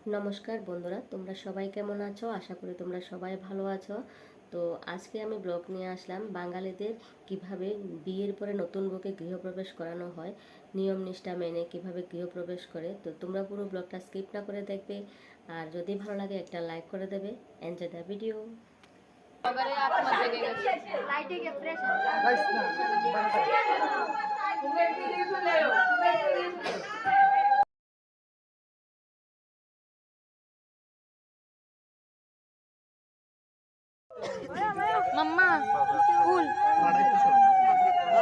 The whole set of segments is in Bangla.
নমস্কার বন্ধুরা তোমরা সবাই কেমন আছো? আশা করি তোমরা সবাই ভালো আছো। তো আজকে আমি ব্লগ নিয়ে আসলাম বাঙালিদের কীভাবে বিয়ের পরে নতুন বউকে গৃহপ্রবেশ করানো হয় নিয়ম নিষ্ঠা মেনে কীভাবে গৃহপ্রবেশ করে। তো তোমরা পুরো ব্লগটা স্কিপ না করে দেখবে আর যদি ভালো লাগে একটা লাইক করে দেবে। এনজয় দ্য ভিডিও ফুল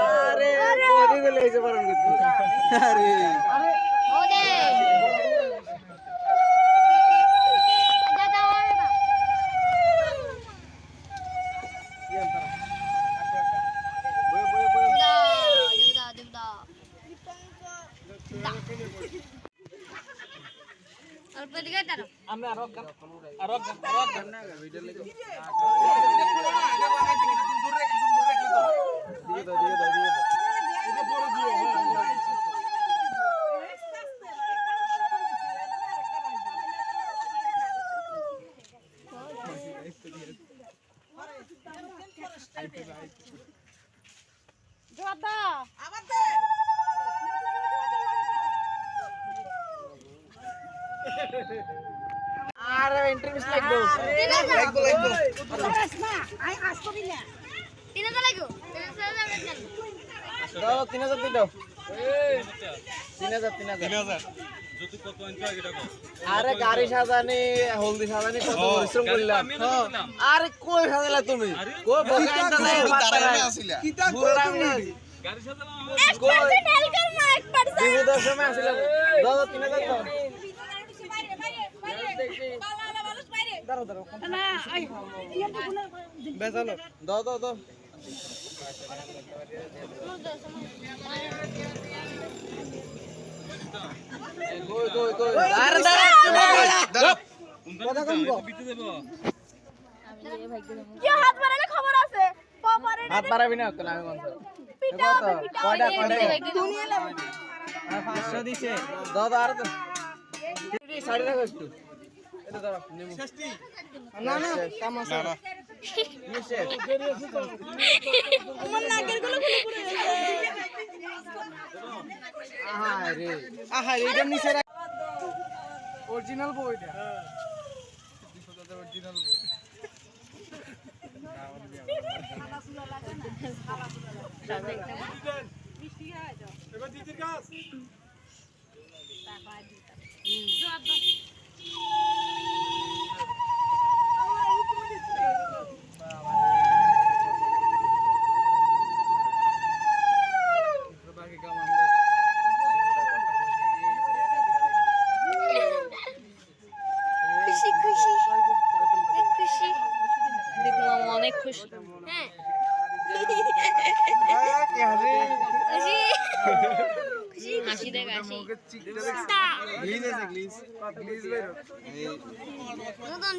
আরে বডি দিলে এসে পারেন কিন্তু আরে ওদে বই বই বই দেবদা দেবদা অল্প দিকে তার আমি আর রক আর রক আর রক না ভিডিও লেগে দিয়ে দাও দিয়ে দাও দিয়ে দাও এটা পরে দিও আর ইন্টারভিউ লাগবে। লাগবে লাগবে তিন হাজার লাগো তিন হাজার লাগবে দাও। তিন হাজার দিয়ে দাও তিন হাজার তিন আরে গাড়ি সাজানি হলদি সাজানি কত পরিশ্রম করলাম আরে কই সাজালা তুমি? কই বকাইটা নাই বুড়া আমি আছি। কই বিপদের সময় আসিলাম দাও দাও তিন হাজার দাও দাঁড়াও দাঁড়াও বেচালো দাও দাও দাও হাত পারাবি না 500 দিছে দাও আর সাড়ে রাখো একটু না না তামাশা নিচে আমার নাকেরগুলো খুলে পড়ে আহারে। আহারে এটা নিচে রাখ অরিজিনাল বই এটা। অরিজিনাল বই বাকি অনেক খুশি হ্যাঁ হাসি দেখ হাসি বেরো নতুন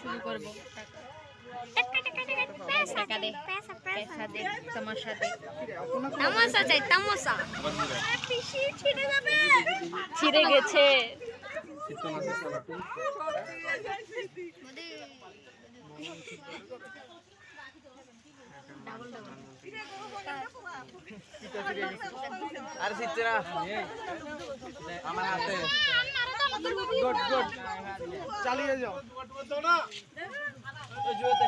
শুরু করব। টাকা দে পয়সা দে তামাশা দে। তামাশা চাই তামাশা। ছিঁড়ে গেছে। আর ফিরছে না। আমার হাতে। গুড গুড চালিয়ে যাও জুয়েতে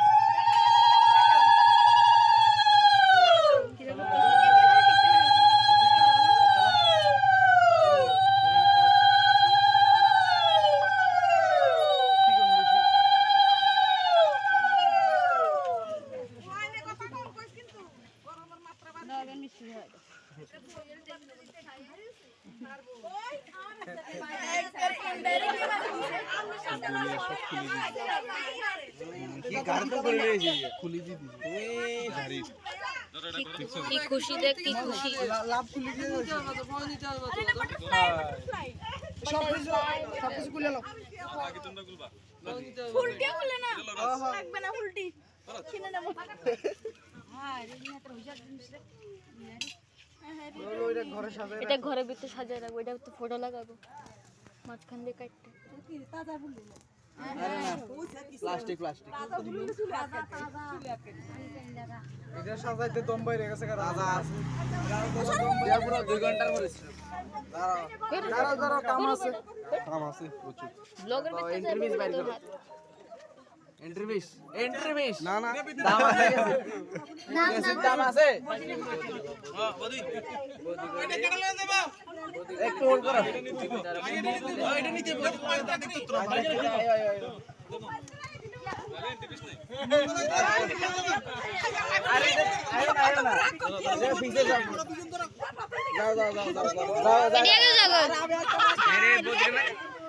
মিষ্টি ওই জুয়েতে কি গাড়ি তো করে রয়েছে খুলি দিদি গাড়ি কি খুশি দেখ কি খুশি লাভ খুলি দিয়ে সব কিছু সব কিছু খুলে নাও উল্টে খুলে না লাগবে না উল্টি কিনে নেব বলো এটা ঘরে এটা ভিতরে সাজায় রাখব এটা তো ফটো লাগাবো মাঝখান দিয়ে কাটতে প্লাস্টিক প্লাস্টিক এটা সাজাইতে দম বাইরে গেছে রাজা আছে পুরো দুই ঘণ্টার পরে দাঁড়াও দাঁড়াও কাম আছে কাম আছে প্রচুর ব্লগের বাইর করো। হাত। এন্ট্রি ফিস এন্ট্রি ফিস না না দাম আছে বেশি দাম আছে একটু হোল্ড করো এটা নিচে আরে আরে না আরে না এটা ফিসে যাও যাও যাও যাও যাও যাও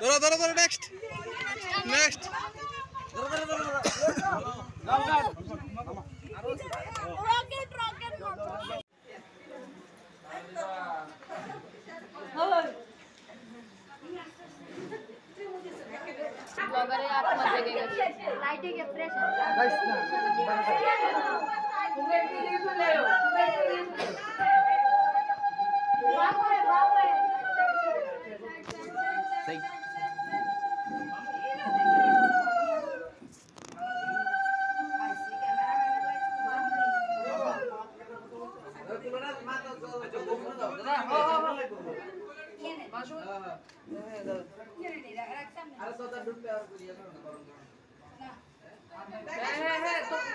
ধরো ধরো ধরো নেক্সট নেক্সট রকেট রকেট ব্লগারে আত্মা জেগে গেছে লাইটে কে প্রেশার গাইস না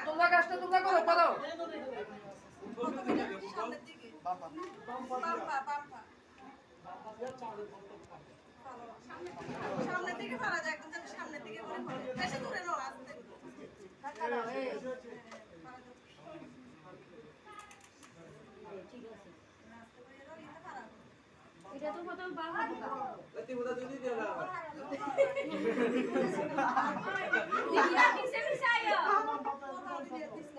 তোমরা কাজটা তোমরা করো করো সামনের দিকে ফেলা যায় একদম সামনের দিকে করে বেশি দূরে নো আসতে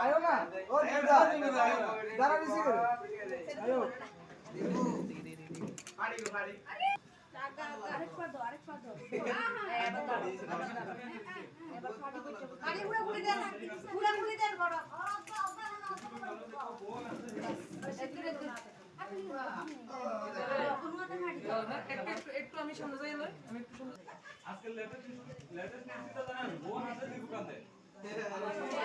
আয়ো না ও দাঁড়া দিছি করে আয়ো একটু আমি সামনে যাই আমি আরে